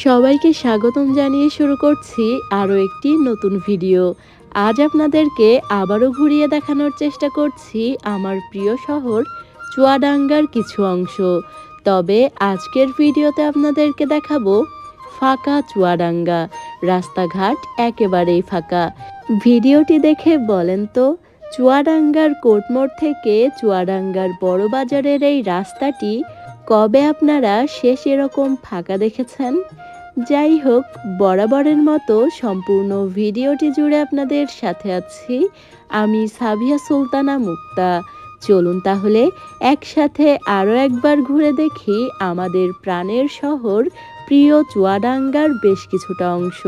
সবাইকে স্বাগতম জানিয়ে শুরু করছি আরও একটি নতুন ভিডিও। আজ আপনাদেরকে আবারও ঘুরিয়ে দেখানোর চেষ্টা করছি আমার প্রিয় শহর চুয়াডাঙ্গার কিছু অংশ। তবে আজকের ভিডিওতে আপনাদেরকে দেখাবো ফাঁকা চুয়াডাঙ্গা। রাস্তাঘাট একেবারেই ফাঁকা। ভিডিওটি দেখে বলেন তো, চুয়াডাঙ্গার কোটমোড় থেকে চুয়াডাঙ্গার বড় বাজারের এই রাস্তাটি কবে আপনারা শেষ এরকম ফাঁকা দেখেছেন? যাই হোক, বরাবরের মতো সম্পূর্ণ ভিডিওটি জুড়ে আপনাদের সাথে আছি আমি সাবিয়া সুলতানা মুক্তা। চলুন তাহলে একসাথে আরও একবার ঘুরে দেখি আমাদের প্রাণের শহর প্রিয় চুয়াডাঙ্গার বেশ কিছুটা অংশ।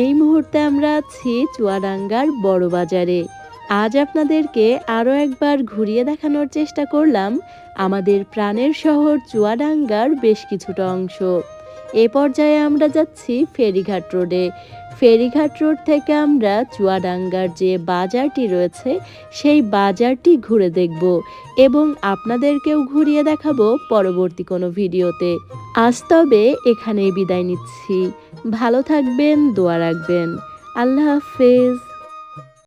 এই মুহূর্তে আমরা আছি চুয়াডাঙ্গার বড় বাজারে। আজ আপনাদেরকে আরও একবার ঘুরিয়ে দেখানোর চেষ্টা করলাম আমাদের প্রাণের শহর চুয়াডাঙ্গার বেশ কিছুটা অংশ। এ পর্যায়ে আমরা যাচ্ছি ফেরিঘাট রোডে। ফেরিঘাট রোড থেকে আমরা চুয়াডাঙ্গার যে বাজারটি রয়েছে, সেই বাজারটি ঘুরে দেখব এবং আপনাদেরকেও ঘুরিয়ে দেখাবো পরবর্তী কোনো ভিডিওতে। আজ তবে এখানেই বিদায় নিচ্ছি। ভালো থাকবেন, দোয়া রাখবেন। আল্লাহ হাফেজ।